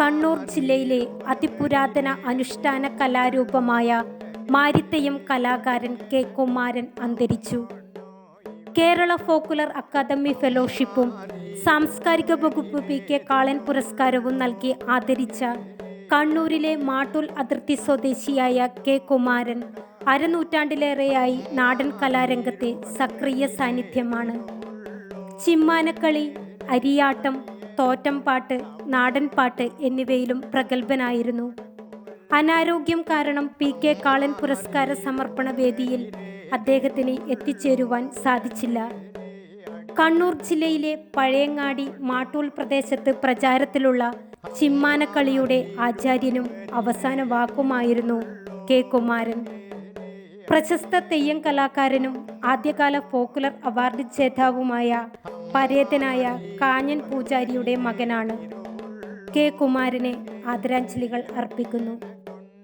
കണ്ണൂർ ജില്ലയിലെ അതിപുരാതന അനുഷ്ഠാന കലാരൂപമായ മാരിത്തയം കലാകാരൻ കെ. കുമാരൻ അന്തരിച്ചു. കേരള ഫോക്കുലർ അക്കാദമി ഫെലോഷിപ്പും സാംസ്കാരിക വകുപ്പ് പി. കെ. കാളൻ പുരസ്കാരവും നൽകി ആദരിച്ച കണ്ണൂരിലെ മാട്ടൂൽ അതിർത്തി സ്വദേശിയായ കെ. കുമാരൻ അരനൂറ്റാണ്ടിലേറെയായി നാടൻ കലാരംഗത്തെ സക്രിയ സാന്നിധ്യമാണ്. ചിമ്മാനക്കളി അരിയാട്ടം തോറ്റംപാട്ട് നാടൻപാട്ട് എന്നിവയിലും പ്രഗത്ഭനായിരുന്നു. അനാരോഗ്യം കാരണം പി കെ കാളൻ പുരസ്കാര സമർപ്പണ വേദിയിൽ അദ്ദേഹത്തിന് എത്തിച്ചേരുവാൻ സാധിച്ചില്ല. കണ്ണൂർ ജില്ലയിലെ പഴയങ്ങാടി മാട്ടൂൽ പ്രദേശത്ത് പ്രചാരത്തിലുള്ള ചിമ്മാനക്കളിയുടെ ആചാര്യനും അവസാന വാക്കുമായിരുന്നു കെ കുമാരൻ. പ്രശസ്ത തെയ്യം കലാകാരനും ആദ്യകാല പോക്കുലർ അവാർഡ് ജേതാവുമായ പരേതനായ കാഞ്ഞൻ പൂജാരിയുടെ മകനാണ്. കെ. കുമാരനെ ആദരാഞ്ജലികൾ അർപ്പിക്കുന്നു.